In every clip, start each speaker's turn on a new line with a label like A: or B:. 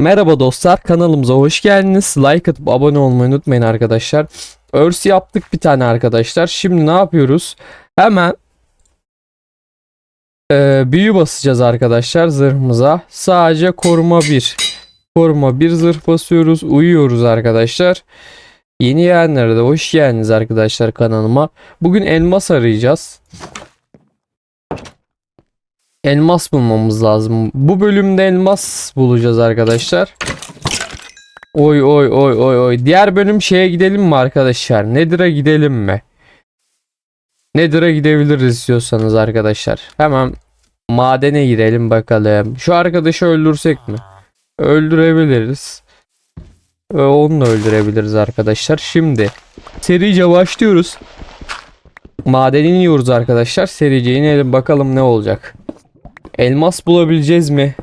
A: Merhaba dostlar kanalımıza hoş geldiniz. Like atıp abone olmayı unutmayın arkadaşlar. Örs yaptık bir tane arkadaşlar. Şimdi ne yapıyoruz? Hemen eee, büyü basacağız arkadaşlar zırhımıza. Sadece koruma 1. Koruma 1 zırh basıyoruz. Uyuyoruz arkadaşlar. Yeni gelenlere de hoş geldiniz arkadaşlar kanalıma. Bugün elmas arayacağız. Elmas bulmamız lazım. Bu bölümde elmas bulacağız arkadaşlar. Oy oy oy oy oy. Diğer bölüm şeye gidelim mi arkadaşlar? Nedir'e gidelim mi? Nedir'e gidebiliriz istiyorsanız arkadaşlar. Hemen madene girelim bakalım. Şu arkadaşı öldürsek mi? Öldürebiliriz. Ve onu da öldürebiliriz arkadaşlar. Şimdi serice başlıyoruz. Madeni iniyoruz arkadaşlar. Serice inelim bakalım ne olacak. Elmas bulabileceğiz mi?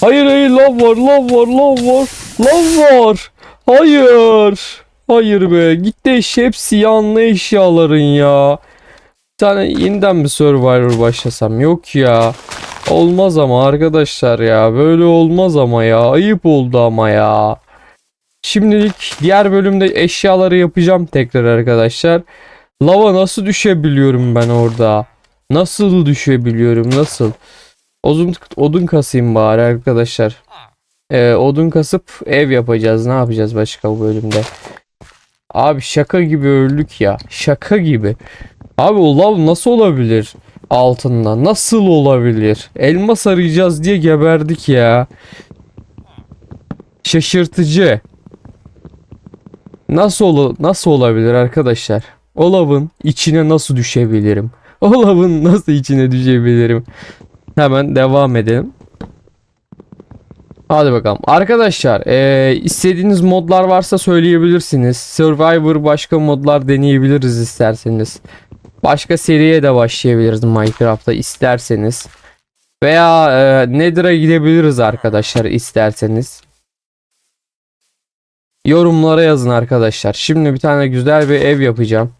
A: Hayır hayır lav var lav var lav var lav var. Hayır. Hayır be gitti eş hepsi yanlı eşyaların ya. Bir tane yeniden bir Survivor başlasam yok ya. Olmaz ama arkadaşlar ya böyle olmaz ama ya ayıp oldu ama ya. Şimdilik diğer bölümde eşyaları yapacağım tekrar arkadaşlar. Lava nasıl düşebiliyorum ben orada? Nasıl düşebiliyorum nasıl? Odun, odun kasayım bari arkadaşlar. Ee, odun kasıp ev yapacağız. Ne yapacağız başka bu bölümde? Abi şaka gibi öldük ya. Şaka gibi. Abi o nasıl olabilir? Altında. Nasıl olabilir? Elmas arayacağız diye geberdik ya. Şaşırtıcı. Nasıl ol nasıl olabilir arkadaşlar? O içine nasıl düşebilirim? O nasıl içine düşebilirim? Hemen devam edelim. Hadi bakalım. Arkadaşlar eee, istediğiniz modlar varsa söyleyebilirsiniz. Survivor başka modlar deneyebiliriz isterseniz. Başka seriye de başlayabiliriz Minecraft'ta isterseniz. Veya eee Nether'a gidebiliriz arkadaşlar isterseniz. Yorumlara yazın arkadaşlar. Şimdi bir tane güzel bir ev yapacağım.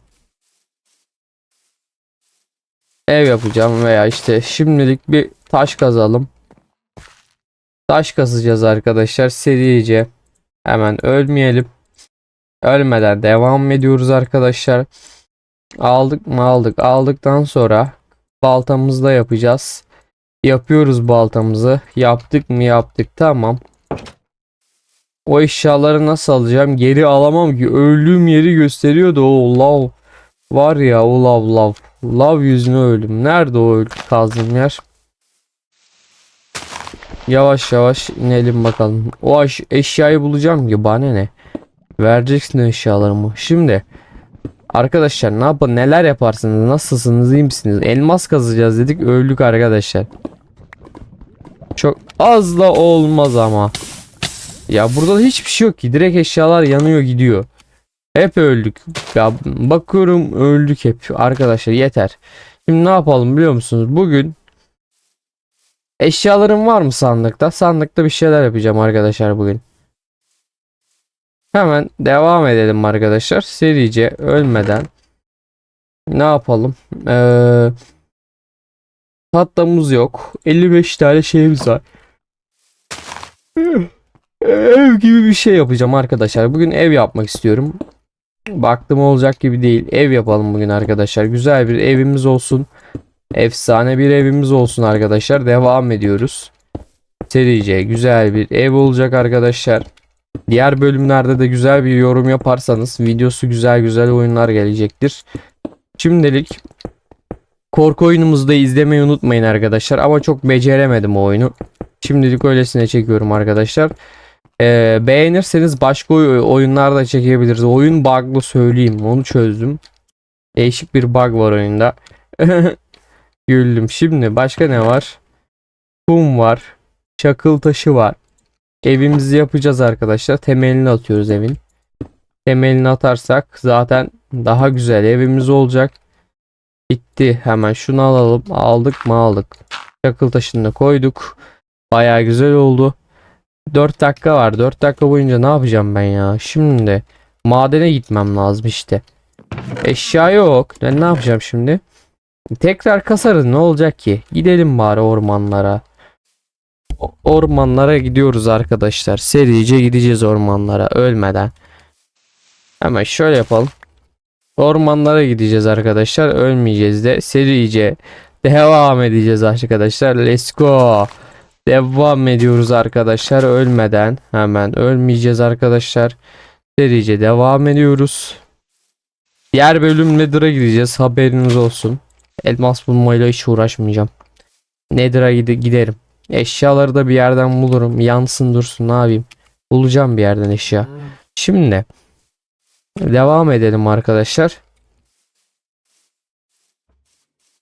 A: Ev yapacağım veya işte şimdilik bir taş kazalım. Taş kazacağız arkadaşlar serice. Hemen ölmeyelim. Ölmeden devam ediyoruz arkadaşlar. Aldık mı aldık. Aldıktan sonra baltamızı da yapacağız. Yapıyoruz baltamızı. Yaptık mı yaptık tamam. O eşyaları nasıl alacağım? Geri alamam ki. Öldüğüm yeri gösteriyordu o lav. Var ya o lav lav. Lav yüzüne öldüm. Nerede o öl kazdığım yer? Yavaş yavaş inelim bakalım. O eş- eşyayı bulacağım ki bana ne? Vereceksin eşyalarımı. Şimdi arkadaşlar ne yapın neler yaparsınız? Nasılsınız? iyi misiniz? Elmas kazacağız dedik öldük arkadaşlar. Çok az da olmaz ama. Ya burada da hiçbir şey yok ki. Direkt eşyalar yanıyor gidiyor. Hep öldük. Ya bakıyorum öldük hep. Arkadaşlar yeter. Şimdi ne yapalım biliyor musunuz? Bugün eşyalarım var mı sandıkta? Sandıkta bir şeyler yapacağım arkadaşlar bugün. Hemen devam edelim arkadaşlar. Serice ölmeden. Ne yapalım? Ee, tahtamız yok. 55 tane şeyimiz var. Ev gibi bir şey yapacağım arkadaşlar. Bugün ev yapmak istiyorum. Baktım olacak gibi değil. Ev yapalım bugün arkadaşlar. Güzel bir evimiz olsun. Efsane bir evimiz olsun arkadaşlar. Devam ediyoruz. Serice güzel bir ev olacak arkadaşlar. Diğer bölümlerde de güzel bir yorum yaparsanız videosu güzel güzel oyunlar gelecektir. Şimdilik korku oyunumuzu da izlemeyi unutmayın arkadaşlar. Ama çok beceremedim o oyunu. Şimdilik öylesine çekiyorum arkadaşlar. Ee, beğenirseniz başka oy- oyunlar da çekebiliriz. Oyun bug'lı söyleyeyim. Onu çözdüm. Değişik bir bug var oyunda. Güldüm. Şimdi başka ne var? Kum var. Çakıl taşı var. Evimizi yapacağız arkadaşlar. Temelini atıyoruz evin. Temelini atarsak zaten daha güzel evimiz olacak. Bitti. Hemen şunu alalım. Aldık mı aldık. Çakıl taşını da koyduk. Baya güzel oldu. 4 dakika var. 4 dakika boyunca ne yapacağım ben ya? Şimdi madene gitmem lazım işte. Eşya yok. Ben ne yapacağım şimdi? Tekrar kasarız ne olacak ki? Gidelim bari ormanlara. ormanlara gidiyoruz arkadaşlar. Serice gideceğiz ormanlara ölmeden. Hemen şöyle yapalım. Ormanlara gideceğiz arkadaşlar. Ölmeyeceğiz de serice devam edeceğiz arkadaşlar. Let's go. Devam ediyoruz arkadaşlar ölmeden. Hemen ölmeyeceğiz arkadaşlar. Serice devam ediyoruz. Diğer bölüm Nether'a gideceğiz. Haberiniz olsun. Elmas bulmayla hiç uğraşmayacağım. Nether'a gide giderim. Eşyaları da bir yerden bulurum. Yansın dursun ne yapayım. Bulacağım bir yerden eşya. Şimdi devam edelim arkadaşlar.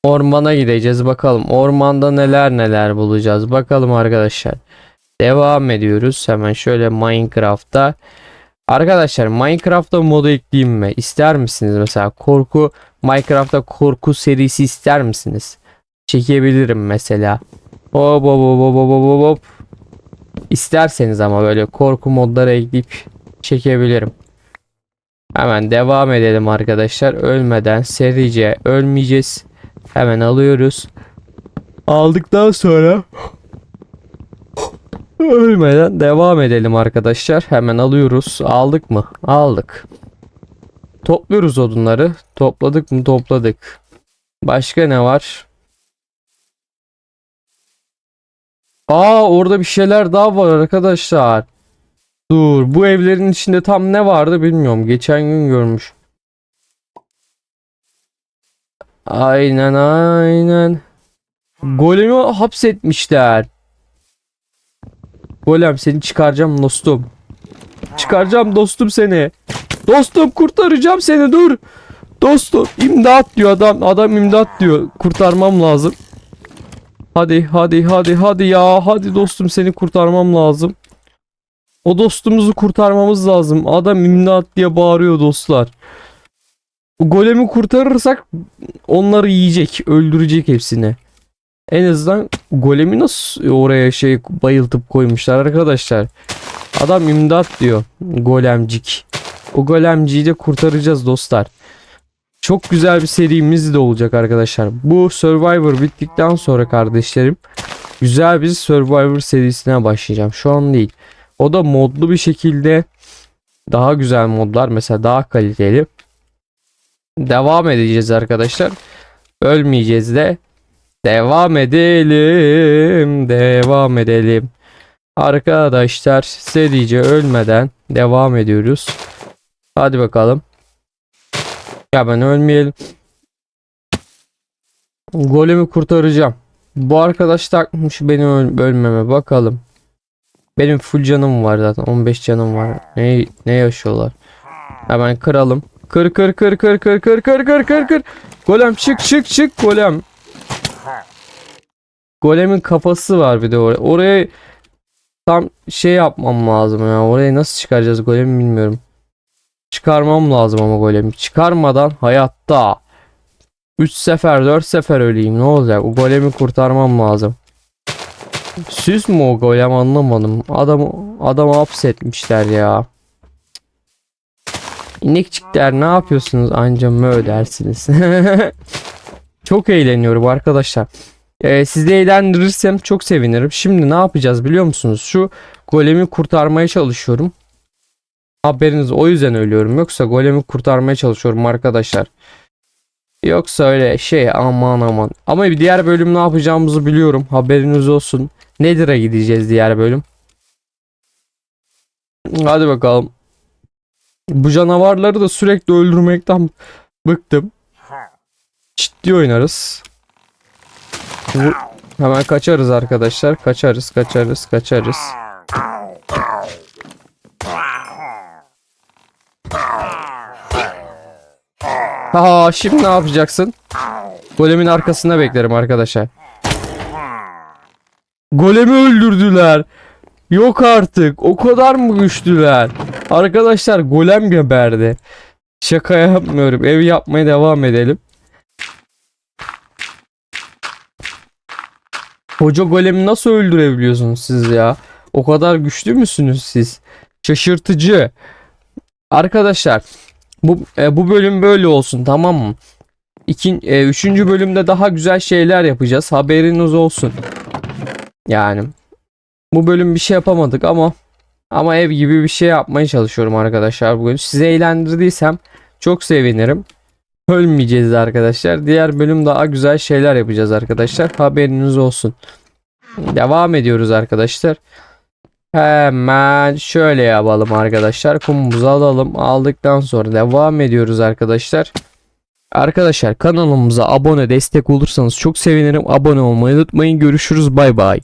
A: Ormana gideceğiz bakalım. Ormanda neler neler bulacağız. Bakalım arkadaşlar. Devam ediyoruz. Hemen şöyle Minecraft'ta. Arkadaşlar Minecraft'ta modu ekleyeyim mi? İster misiniz mesela korku Minecraft'ta korku serisi ister misiniz? Çekebilirim mesela. Hop hop hop hop hop hop. İsterseniz ama böyle korku modları ekleyip çekebilirim. Hemen devam edelim arkadaşlar. Ölmeden serice ölmeyeceğiz. Hemen alıyoruz. Aldıktan sonra ölmeden devam edelim arkadaşlar. Hemen alıyoruz. Aldık mı? Aldık. Topluyoruz odunları. Topladık mı? Topladık. Başka ne var? Aa orada bir şeyler daha var arkadaşlar. Dur bu evlerin içinde tam ne vardı bilmiyorum. Geçen gün görmüş. Aynen aynen. Golemi hapsetmişler. Golem seni çıkaracağım dostum. Çıkaracağım dostum seni. Dostum kurtaracağım seni dur. Dostum imdat diyor adam. Adam imdat diyor. Kurtarmam lazım. Hadi hadi hadi hadi ya. Hadi dostum seni kurtarmam lazım. O dostumuzu kurtarmamız lazım. Adam imdat diye bağırıyor dostlar. Golemi kurtarırsak onları yiyecek, öldürecek hepsini. En azından golemi nasıl oraya şey bayıltıp koymuşlar arkadaşlar. Adam imdat diyor. Golemcik. O golemciyi de kurtaracağız dostlar. Çok güzel bir serimiz de olacak arkadaşlar. Bu Survivor bittikten sonra kardeşlerim güzel bir Survivor serisine başlayacağım. Şu an değil. O da modlu bir şekilde daha güzel modlar mesela daha kaliteli. Devam edeceğiz arkadaşlar. Ölmeyeceğiz de. Devam edelim. Devam edelim. Arkadaşlar serice ölmeden devam ediyoruz. Hadi bakalım. Ben ölmeyelim. Golemi kurtaracağım. Bu arkadaş takmış beni öl ölmeme bakalım. Benim full canım var zaten 15 canım var. Ne ne yaşıyorlar? Hemen kıralım. Kır kır kır kır kır kır kır kır kır kır. Golem çık çık çık golem. Golemin kafası var bir de oraya. Oraya tam şey yapmam lazım ya. Orayı nasıl çıkaracağız golemi bilmiyorum. Çıkarmam lazım ama golemi. Çıkarmadan hayatta 3 sefer 4 sefer öleyim ne olacak? O golemi kurtarmam lazım. Süs mü o golem anlamadım. Adam adamı hapsetmişler ya. İnekçikler ne yapıyorsunuz anca mö dersiniz. çok eğleniyorum arkadaşlar. Ee, sizi eğlendirirsem çok sevinirim. Şimdi ne yapacağız biliyor musunuz? Şu golemi kurtarmaya çalışıyorum. Haberiniz o yüzden ölüyorum. Yoksa golemi kurtarmaya çalışıyorum arkadaşlar. Yoksa öyle şey aman aman. Ama bir diğer bölüm ne yapacağımızı biliyorum. Haberiniz olsun. Nedir'e gideceğiz diğer bölüm. Hadi bakalım. Bu canavarları da sürekli öldürmekten bıktım. Ciddi oynarız. Bu- Hemen kaçarız arkadaşlar. Kaçarız, kaçarız, kaçarız. Ha şimdi ne yapacaksın? Golemin arkasında beklerim arkadaşlar. Golemi öldürdüler. Yok artık. O kadar mı güçlüler? Arkadaşlar golem geberdi. Şaka yapmıyorum. Ev yapmaya devam edelim. Koca golemi nasıl öldürebiliyorsunuz siz ya? O kadar güçlü müsünüz siz? Şaşırtıcı. Arkadaşlar bu e, bu bölüm böyle olsun tamam mı? İkin, e, üçüncü bölümde daha güzel şeyler yapacağız. Haberiniz olsun. Yani Bu bölüm bir şey yapamadık ama ama ev gibi bir şey yapmaya çalışıyorum arkadaşlar bugün. Sizi eğlendirdiysem çok sevinirim. Ölmeyeceğiz arkadaşlar. Diğer bölüm daha güzel şeyler yapacağız arkadaşlar. Haberiniz olsun. Devam ediyoruz arkadaşlar. Hemen şöyle yapalım arkadaşlar. Kumumuzu alalım. Aldıktan sonra devam ediyoruz arkadaşlar. Arkadaşlar kanalımıza abone destek olursanız çok sevinirim. Abone olmayı unutmayın. Görüşürüz. Bay bay.